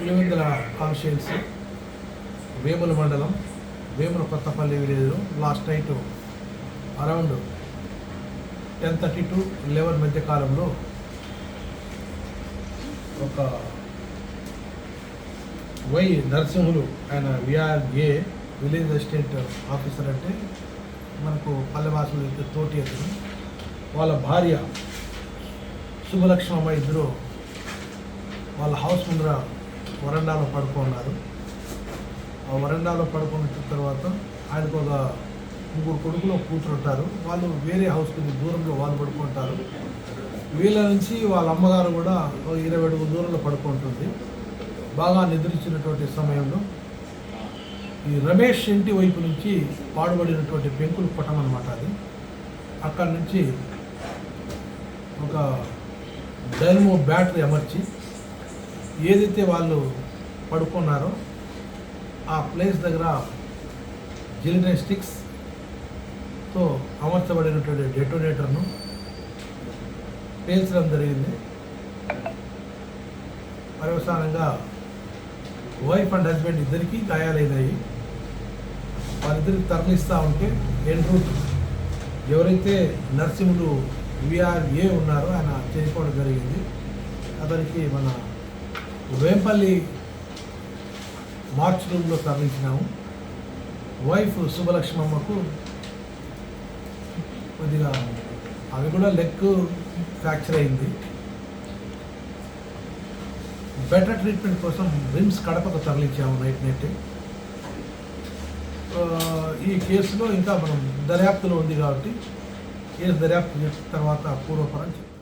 Pulivendula constituency Vemula మండలం Vemula Kothapalli village last night around ten thirty to eleven మధ్య కాలంలో ఒక వై నరసింహులు ఆయన విఆర్ఏ విలేజ్ అసిస్టెంట్ ఆఫీసర్ అంటే మనకు పల్లె భాషలో అయితే తోటి అతను. వాళ్ళ భార్య శుభలక్ష్మమ్మ ఇద్దరు వాళ్ళ హౌస్ ముందర వరండాలో పడుకున్నారు. ఆ వరండాలో పడుకున్న తర్వాత ఆయనకు ఒక ముగ్గురు కొడుకులు ఒక కూతురు ఉంటారు. వాళ్ళు వేరే హౌస్ కొద్ది దూరంలో వాళ్ళు పడుకుంటారు. వీళ్ళ నుంచి వాళ్ళ అమ్మగారు కూడా ఒక ఇరవై అడుగు దూరంలో పడుకుంటుంది. బాగా నిద్రించినటువంటి సమయంలో ఈ రమేష్ ఇంటి వైపు నుంచి పాడుబడినటువంటి పెంకులు పటం అనమాట అది. అక్కడి నుంచి ఒక డైనమో బ్యాటరీ అమర్చి ఏదైతే వాళ్ళు పడుకున్నారో ఆ ప్లేస్ దగ్గర జిలినై స్టిక్స్తో అమర్చబడినటువంటి డెటోనేటర్ను పేల్చడం జరిగింది. పర్యవసానంగా వైఫ్ అండ్ హస్బెండ్ ఇద్దరికీ గాయాలైనాయి వారిద్దరికి తరలిస్తూ ఉంటే ఎన్ రూట్? ఎవరైతే నర్సింహులు విఆర్ఏ ఉన్నారో ఆయన చనిపోవడం జరిగింది. అతనికి మన వేంపల్లి మార్చ్ రూమ్లో తరలించినాము వైఫ్ శుభలక్ష్మమ్మకు కొద్దిగా అవి కూడా లెగ్ ఫ్రాక్చర్ అయింది. బెటర్ ట్రీట్మెంట్ కోసం రిమ్స్ కడపకు తరలించాము నైట్ నైట్. ఈ కేసులో ఇంకా మనం దర్యాప్తులో ఉంది కాబట్టి కేసు దర్యాప్తు చేసిన తర్వాత పూర్వపరం చెప్తాం.